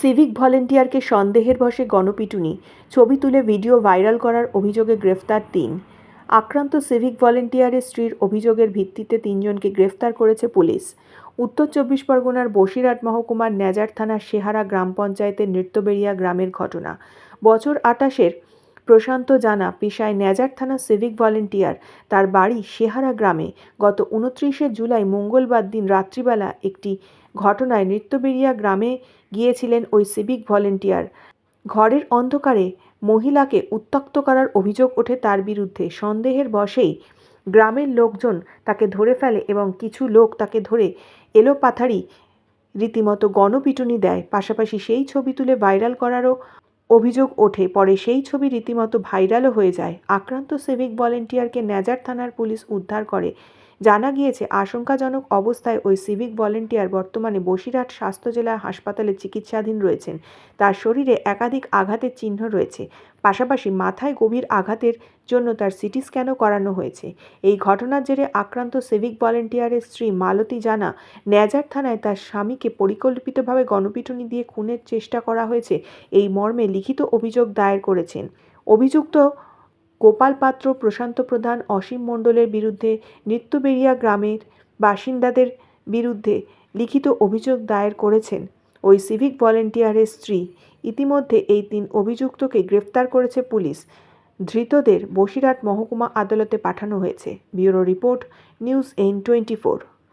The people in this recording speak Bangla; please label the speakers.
Speaker 1: সিভিক ভলেন্টিয়ারকে সন্দেহের বশে গণপিটুনি, ছবি তুলে ভিডিও ভাইরাল করার অভিযোগে গ্রেফতার তিন। আক্রান্ত সিভিক ভলেন্টিয়ারের স্ত্রীর অভিযোগের ভিত্তিতে তিনজনকে গ্রেফতার করেছে পুলিশ। উত্তর চব্বিশ পরগনার বসিরহাট মহকুমার নেজার থানার সেহারা গ্রাম পঞ্চায়েতের নৃত্যবেড়িয়া গ্রামের ঘটনা। বছর আটাশের প্রশান্ত জানা পেশায় ন্যাজার থানা সিভিক ভলেন্টিয়ার। তার বাড়ি সেহারা গ্রামে। গত উনত্রিশে জুলাই মঙ্গলবার দিন রাত্রিবেলা একটি ঘটনায় নৃত্যবেড়িয়া গ্রামে গিয়েছিলেন ওই সিভিক ভলেন্টিয়ার। ঘরের অন্ধকারে মহিলাকে উত্ত্যক্ত করার অভিযোগ ওঠে তার বিরুদ্ধে। সন্দেহের বশেই গ্রামের লোকজন তাকে ধরে ফেলে এবং কিছু লোক তাকে ধরে এলোপাথারি রীতিমতো গণপিটুনি দেয়। পাশাপাশি সেই ছবি তুলে ভাইরাল করারও অভিযোগ ওঠে, পরে সেই ছবি রীতিমতো ভাইরালও হয়ে যায়। আক্রান্ত সিভিক ভলেন্টিয়ারকে ন্যাজার থানার পুলিশ উদ্ধার করে। জানা গিয়েছে, আশঙ্কাজনক অবস্থায় ওই সিভিক ভলেন্টিয়ার বর্তমানে বসিরহাট স্বাস্থ্য জেলা হাসপাতালে চিকিৎসাধীন রয়েছেন। তার শরীরে একাধিক আঘাতের চিহ্ন রয়েছে। পাশাপাশি মাথায় গভীর আঘাতের জন্য তার সিটি স্ক্যানও করানো হয়েছে। এই ঘটনার জেরে আক্রান্ত সিভিক ভলেন্টিয়ারের স্ত্রী মালতী জানা, ন্যাজার থানায় তার স্বামীকে পরিকল্পিতভাবে গণপিটুনি দিয়ে খুনের চেষ্টা করা হয়েছে, এই মর্মে লিখিত অভিযোগ দায়ের করেছেন। অভিযুক্ত গোপাল পাত্র, প্রশান্ত প্রধান, অসীম মণ্ডলের বিরুদ্ধে নিত্যবেড়িয়া গ্রামের বাসিন্দাদের বিরুদ্ধে লিখিত অভিযোগ দায়ের করেছেন ওই সিভিক ভলেন্টিয়ারের স্ত্রী। ইতিমধ্যে এই তিন অভিযুক্তকে গ্রেফতার করেছে পুলিশ। ধৃতদের বসিরহাট মহকুমা আদালতে পাঠানো হয়েছে। Bureau report, news in twenty four.